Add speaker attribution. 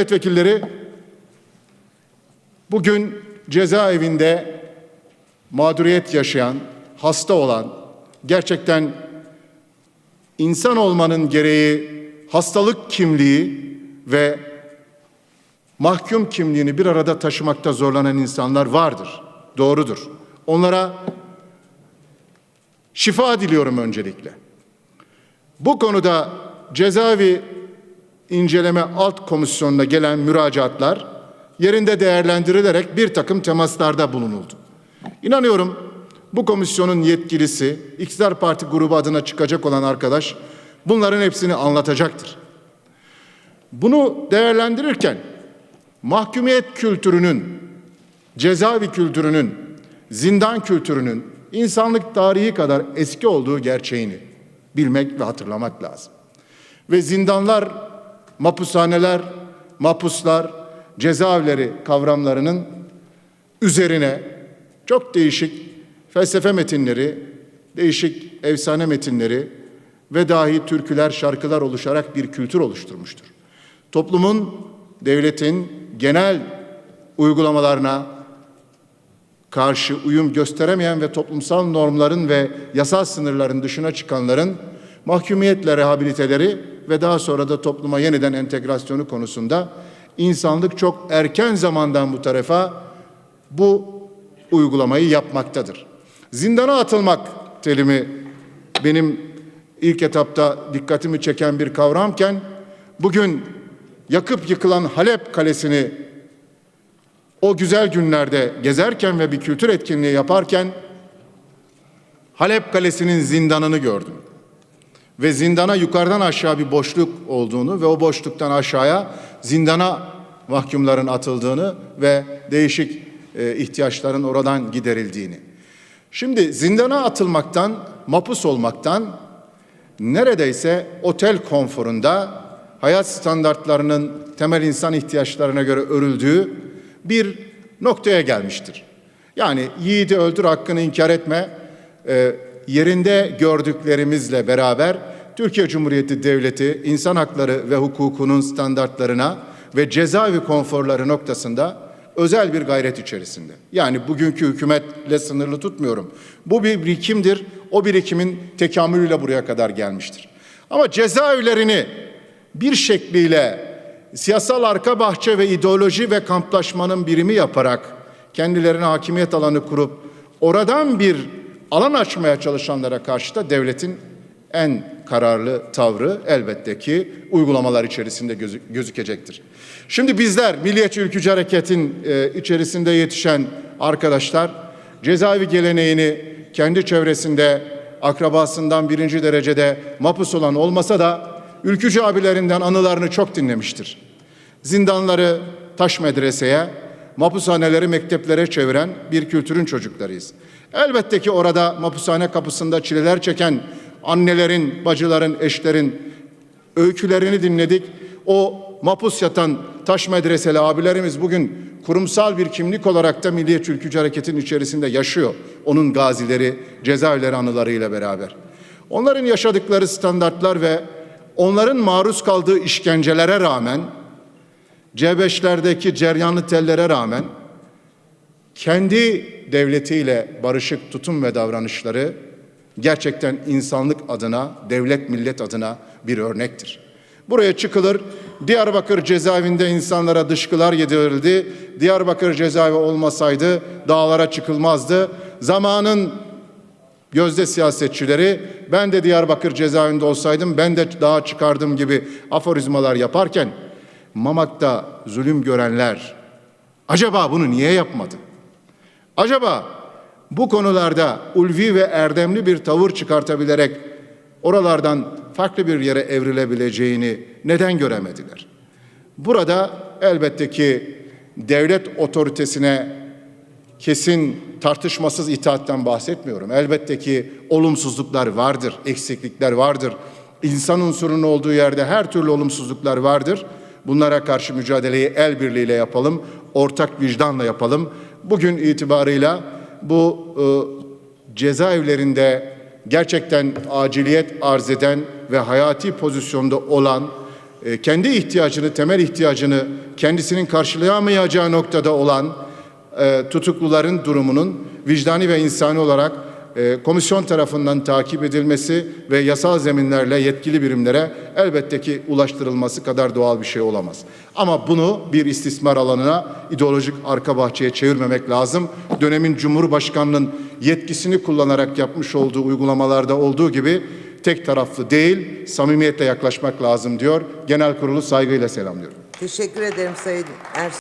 Speaker 1: milletvekilleri bugün cezaevinde mağduriyet yaşayan, hasta olan, gerçekten insan olmanın gereği hastalık kimliği ve mahkum kimliğini bir arada taşımakta zorlanan insanlar vardır. Doğrudur. Onlara şifa diliyorum öncelikle. Bu konuda cezaevi inceleme alt komisyonuna gelen müracaatlar yerinde değerlendirilerek bir takım temaslarda bulunuldu. İnanıyorum bu komisyonun yetkilisi İktidar Parti grubu adına çıkacak olan arkadaş bunların hepsini anlatacaktır. Bunu değerlendirirken mahkumiyet kültürünün, cezaevi kültürünün, zindan kültürünün insanlık tarihi kadar eski olduğu gerçeğini bilmek ve hatırlamak lazım. Ve zindanlar, mapushaneler, mapuslar, cezaevleri kavramlarının üzerine çok değişik felsefe metinleri, değişik efsane metinleri ve dahi türküler, şarkılar oluşarak bir kültür oluşturmuştur. Toplumun, devletin genel uygulamalarına karşı uyum gösteremeyen ve toplumsal normların ve yasal sınırların dışına çıkanların mahkumiyetle rehabiliteleri ve daha sonra da topluma yeniden entegrasyonu konusunda insanlık çok erken zamandan bu tarafa bu uygulamayı yapmaktadır. Zindana atılmak terimi benim ilk etapta dikkatimi çeken bir kavramken bugün yakıp yıkılan Halep Kalesi'ni o güzel günlerde gezerken ve bir kültür etkinliği yaparken Halep Kalesi'nin zindanını gördüm. Ve zindana yukarıdan aşağı bir boşluk olduğunu ve o boşluktan aşağıya zindana mahkumların atıldığını ve değişik e, ihtiyaçların oradan giderildiğini. Şimdi zindana atılmaktan, mapus olmaktan neredeyse otel konforunda hayat standartlarının temel insan ihtiyaçlarına göre örüldüğü bir noktaya gelmiştir. Yani yiğidi öldür hakkını inkar etme e, yerinde gördüklerimizle beraber Türkiye Cumhuriyeti Devleti insan hakları ve hukukunun standartlarına ve cezaevi konforları noktasında özel bir gayret içerisinde. Yani bugünkü hükümetle sınırlı tutmuyorum. Bu bir birikimdir. O birikimin tekamülüyle buraya kadar gelmiştir. Ama cezaevlerini bir şekliyle siyasal arka bahçe ve ideoloji ve kamplaşmanın birimi yaparak kendilerine hakimiyet alanı kurup oradan bir alan açmaya çalışanlara karşı da devletin en kararlı tavrı elbette ki uygulamalar içerisinde gözü, gözükecektir. Şimdi bizler Milliyetçi Ülkücü Hareket'in e, içerisinde yetişen arkadaşlar cezaevi geleneğini kendi çevresinde akrabasından birinci derecede mapus olan olmasa da ülkücü abilerinden anılarını çok dinlemiştir. Zindanları taş medreseye, mapushaneleri mekteplere çeviren bir kültürün çocuklarıyız. Elbette ki orada mapushane kapısında çileler çeken annelerin, bacıların, eşlerin öykülerini dinledik. O mapus yatan taş medreseli abilerimiz bugün kurumsal bir kimlik olarak da Milliyetçi Ülkücü Hareket'in içerisinde yaşıyor. Onun gazileri, cezaevleri anılarıyla beraber. Onların yaşadıkları standartlar ve onların maruz kaldığı işkencelere rağmen, C5'lerdeki ceryanlı tellere rağmen kendi devletiyle barışık tutum ve davranışları gerçekten insanlık adına, devlet millet adına bir örnektir. Buraya çıkılır, Diyarbakır cezaevinde insanlara dışkılar yedirildi. Diyarbakır cezaevi olmasaydı dağlara çıkılmazdı. Zamanın gözde siyasetçileri ben de Diyarbakır cezaevinde olsaydım ben de dağa çıkardım gibi aforizmalar yaparken Mamak'ta zulüm görenler acaba bunu niye yapmadı? Acaba bu konularda ulvi ve erdemli bir tavır çıkartabilerek oralardan farklı bir yere evrilebileceğini neden göremediler? Burada elbette ki devlet otoritesine kesin tartışmasız itaatten bahsetmiyorum. Elbette ki olumsuzluklar vardır, eksiklikler vardır. İnsan unsurunun olduğu yerde her türlü olumsuzluklar vardır. Bunlara karşı mücadeleyi el birliğiyle yapalım, ortak vicdanla yapalım. Bugün itibarıyla bu e, cezaevlerinde gerçekten aciliyet arz eden ve hayati pozisyonda olan, e, kendi ihtiyacını, temel ihtiyacını kendisinin karşılayamayacağı noktada olan e, tutukluların durumunun vicdani ve insani olarak e, komisyon tarafından takip edilmesi ve yasal zeminlerle yetkili birimlere elbette ki ulaştırılması kadar doğal bir şey olamaz. Ama bunu bir istismar alanına ideolojik arka bahçeye çevirmemek lazım. Dönemin Cumhurbaşkanının yetkisini kullanarak yapmış olduğu uygulamalarda olduğu gibi tek taraflı değil, samimiyetle yaklaşmak lazım diyor. Genel kurulu saygıyla selamlıyorum.
Speaker 2: Teşekkür ederim Sayın Ersoy.